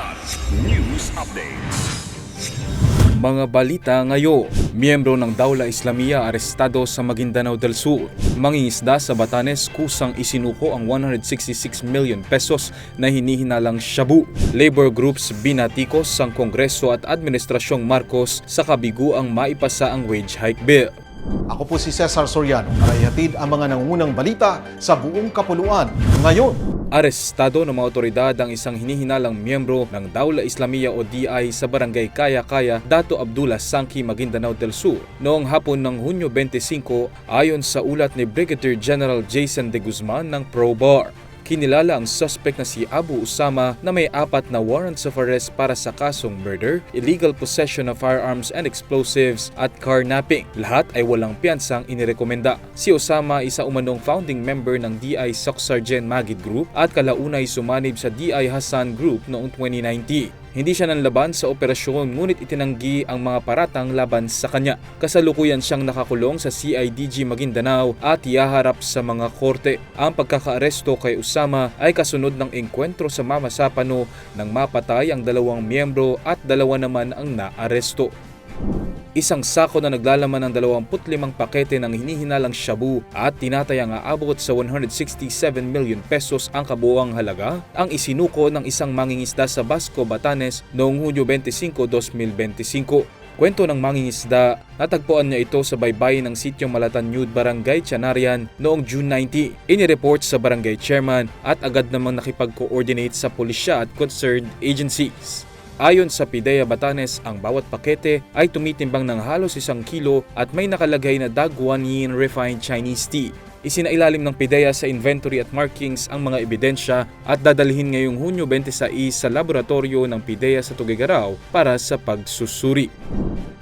Kilat News Updates. Mga balita ngayon, miyembro ng Dawla Islamia arestado sa Maguindanao del Sur. Mangingisda sa Batanes kusang isinuko ang 166 million pesos na hinihinalang shabu. Labor groups binatikos ang Kongreso at Administrasyong Marcos sa kabiguang maipasa ang wage hike bill. Ako po si Cesar Soriano para ang mga nangungunang balita sa buong kapuluan ngayon. Arestado ng mga otoridad ang isang hinihinalang miyembro ng Dawla Islamia o DI sa barangay Kaya-Kaya, Dato Abdullah Sangki, Maguindanao del Sur noong hapon ng Hunyo 25 ayon sa ulat ni Brigadier General Jason de Guzman ng ProBar. Kinilala ang suspect na si Abu Usama na may apat na warrants of arrest para sa kasong murder, illegal possession of firearms and explosives at carnapping. Lahat ay walang piyansang inirekomenda. Si Usama isa umanong founding member ng DI Soc Sergeant Magid Group at kalaunay sumanib sa DI Hassan Group noong 2019. Hindi siya nanlaban sa operasyon ngunit itinanggi ang mga paratang laban sa kanya. Kasalukuyan siyang nakakulong sa CIDG Maguindanao at ihaharap sa mga korte. Ang pagkakaaresto kay Usama ay kasunod ng engkwentro sa Mama Sapano nang mapatay ang dalawang miyembro at dalawa naman ang naaresto. Isang sako na naglalaman ng 25 pakete ng hinihinalang shabu at tinatayang aabot sa 167 million pesos ang kabuuang halaga ang isinuko ng isang mangingisda sa Basco, Batanes noong Hunyo 25, 2025. Kwento ng mangingisda, natagpuan niya ito sa baybayin ng sitio Malatanyud, Barangay Chanarian noong June 90. Inireport sa barangay chairman at agad namang nakipag-coordinate sa pulisya at concerned agencies. Ayon sa PIDEA Batanes, ang bawat pakete ay tumitimbang ng halos isang kilo at may nakalagay na Dagwan Yin Refined Chinese Tea. Isinailalim ng PIDEA sa inventory at markings ang mga ebidensya at dadalhin ngayong Hunyo 26 sa laboratorio ng PIDEA sa Tugigaraw para sa pagsusuri.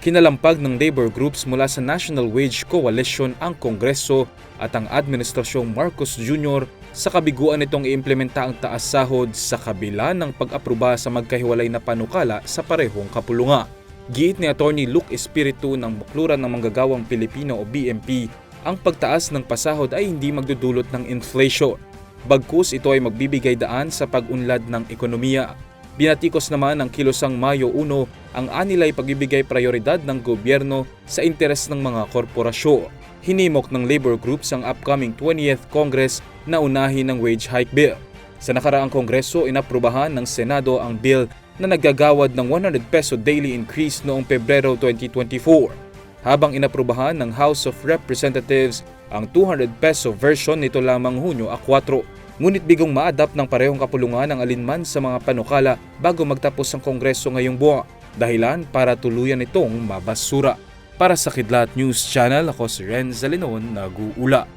Kinalampag ng labor groups mula sa National Wage Coalition ang Kongreso at ang Administrasyong Marcos Jr. sa kabiguan nitong iimplementa ang taas sahod sa kabila ng pag-aproba sa magkahiwalay na panukala sa parehong kapulunga. Giit ni Attorney Luke Espiritu ng Bukluran ng Manggagawang Pilipino o BMP, ang pagtaas ng pasahod ay hindi magdudulot ng inflation. Bagkus ito ay magbibigay daan sa pag-unlad ng ekonomiya. Binatikos naman ng kilosang Mayo 1 ang anilay pagbibigay prioridad ng gobyerno sa interes ng mga korporasyon. Hinimok ng labor groups ang upcoming 20th Congress na unahin ng wage hike bill. Sa nakaraang kongreso, inaprubahan ng Senado ang bill na naggagawad ng 100 peso daily increase noong Pebrero 2024. Habang inaprubahan ng House of Representatives ang 200 peso version nito lamang Hunyo a 4. Ngunit bigong ma-adapt ng parehong kapulungan ang alinman sa mga panukala bago magtapos ang kongreso ngayong buwan. Dahilan para tuluyan itong mabasura. Para sa Kidlat News Channel, ako si Renz Zalinon, nag-uula.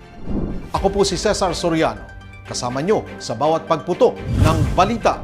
Ako po si Cesar Soriano. Kasama nyo sa bawat pagputo ng balita.